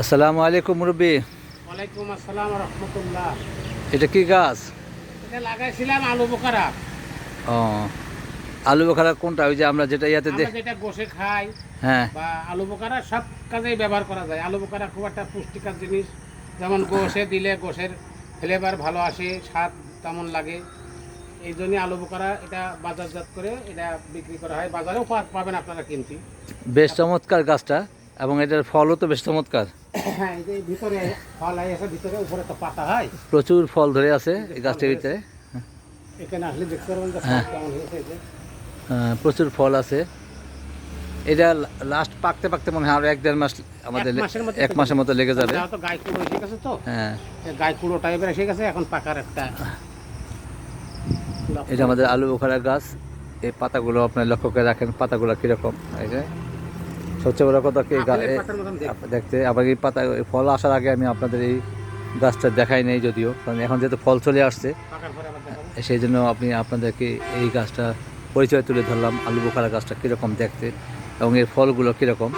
আসসালামু আলাইকুম মুরব্বী। ওয়ালাইকুম আসসালাম রহমতুল্লাহ। এটা কি গাছ? এটা লাগাইছিলাম আলু বোকারা ও আলু বোখারা কোনটা? ওই যে আমরা যেটা ইয়াতে দেখ যেটা গোসে খাই হ্যাঁ। বা আলু বোকারা সব কাজেই ব্যবহার করা যায়। আলু বোকারা খুব একটা পুষ্টিকর জিনিস। যেমন গোসে দিলে গোসের ফ্লেভার ভালো আসে স্বাদ তেমন লাগে। এই জন্য আলু বোকারা এটা বাজারজাত করে এটা বিক্রি করা হয়। বাজারেও পাবেন আপনারা কিনতে। বেশ চমৎকার গাছটা। এবং এটার ফলও তো বেশ চমৎকার। হ্যাঁ প্রচুর ফল ধরে আছে এই গাছটির ভিতরে। হ্যাঁ। হ্যাঁ, প্রচুর ফল আছে। এটা লাস্ট পাকতে পাকতে মনে হয় আরও এক দেড় মাস আমাদের এক মাসের মতো এক মাসের মতো লেগে যাবে। গায়ে কুড়ো এসে গেছে তো? হ্যাঁ। গায়ে কুড়ো টাইপের এসে গেছে এখন পাকার একটা এটা আমাদের আলু বোখারা গাছ। এই পাতাগুলো আপনার লক্ষ্য করে রাখেন পাতাগুলো কীরকম। এই যে সবচেয়ে বড় কথা কি দেখতে। আবার এই পাতা ফল আসার আগে আমি আপনাদের এই গাছটা দেখাই নেই যদিও কারণ এখন যেহেতু ফল চলে আসছে। সেই জন্য আপনি আপনাদেরকে এই গাছটা পরিচয় তুলে ধরলাম আলু বোখারা গাছটা কীরকম দেখতে এবং এর ফলগুলো কীরকম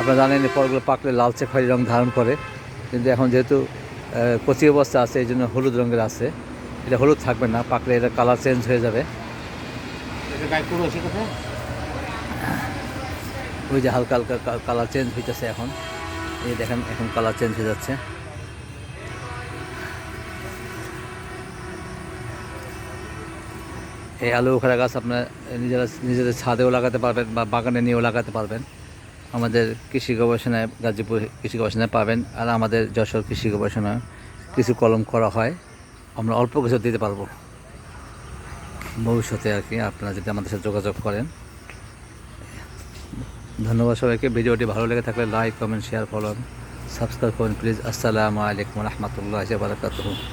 আপনারা জানেন এই ফলগুলো পাকলে লালচে খয়েরি রং ধারণ করে কিন্তু এখন যেহেতু কচি অবস্থা আছে এই জন্য হলুদ রঙের আছে এটা হলুদ থাকবে না পাকলে এটা কালার চেঞ্জ হয়ে যাবে এই যে গায়ে কুড়ো এসে গেছে ওই যে হালকা হালকা কালার চেঞ্জ হইতেছে এখন। এই দেখেন, এখন কালার চেঞ্জ হয়ে যাচ্ছে। এই আলু ওখারা গাছ আপনার নিজেরা, নিজেদের ছাদেও লাগাতে পারবেন বা বাগানে নিয়েও লাগাতে পারবেন। আমাদের কৃষি গবেষণায়, গাজীপুর কৃষি গবেষণায় পাবেন। আর আমাদের যশোর কৃষি গবেষণায় কিছু কলম করা হয়। আমরা অল্প কিছু দিতে পারব। ভবিষ্যতে আর কি আপনারা যদি আমাদের সাথে যোগাযোগ করেন। ধন্যবাদ সবাইকে। ভিডিওটি ভালো লেগে থাকলে like comment share follow subscribe করুন। প্লিজ আসসালামু আলাইকুম রহমতুল্লাহ বারকাতুহ।